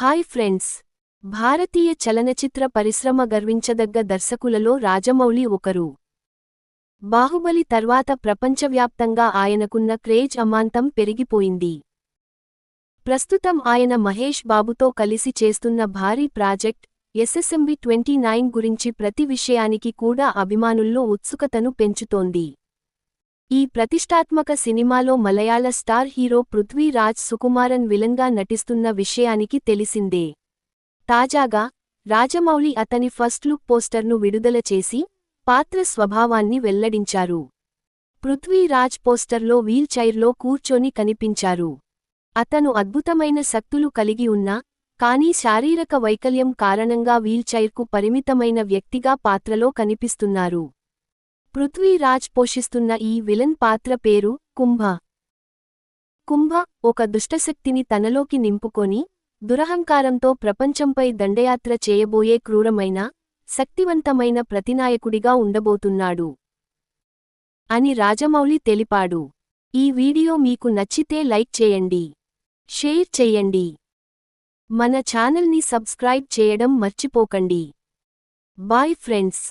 Hi friends. భారతీయ చలనచిత్ర పరిశ్రమ గర్వించదగ్గ దర్శకులలో రాజమౌళి ఒకరు. బాహుబలి తర్వాత ప్రపంచవ్యాప్తంగా ఆయనకున్న క్రేజ్ అమాంతం పెరిగిపోయింది. ప్రస్తుతం ఆయన మహేష్ బాబుతో కలిసి చేస్తున్న భారీ ప్రాజెక్ట్ ఎస్ఎస్ఎంబి ట్వంటీ నైన్ గురించి ప్రతి విషయానికి కూడా అభిమానుల్లో ఉత్సుకతను పెంచుతోంది. ఈ ప్రతిష్టాత్మక సినిమాలో మలయాళ స్టార్ హీరో పృథ్వీరాజ్ సుకుమారన్ విలన్గా నటిస్తున్న విషయానికి తెలిసిందే. తాజాగా రాజమౌళి అతని ఫస్ట్ లుక్ పోస్టర్ను విడుదల చేసి పాత్ర స్వభావాన్ని వెల్లడించారు. పృథ్వీరాజ్ పోస్టర్లో వీల్ చైర్లో కూర్చొని కనిపించారు. అతను అద్భుతమైన శక్తులు కలిగి ఉన్నా కానీ శారీరక వైకల్యం కారణంగా వీల్చైర్కు పరిమితమైన వ్యక్తిగా పాత్రలో కనిపిస్తున్నారు. పృథ్వీరాజ్ పోషిస్తున్న ఈ విలన్ పాత్ర పేరు కుంభ. కుంభ ఒక దుష్టశక్తిని తనలోకి నింపుకొని దురహంకారంతో ప్రపంచంపై దండయాత్ర చేయబోయే క్రూరమైన శక్తివంతమైన ప్రతినాయకుడిగా ఉండబోతున్నాడు అని రాజమౌళి తెలిపాడు. ఈ వీడియో మీకు నచ్చితే లైక్ చేయండి షేర్ చెయ్యండి మన ఛానల్ని సబ్స్క్రైబ్ చేయడం మర్చిపోకండి. Bye friends.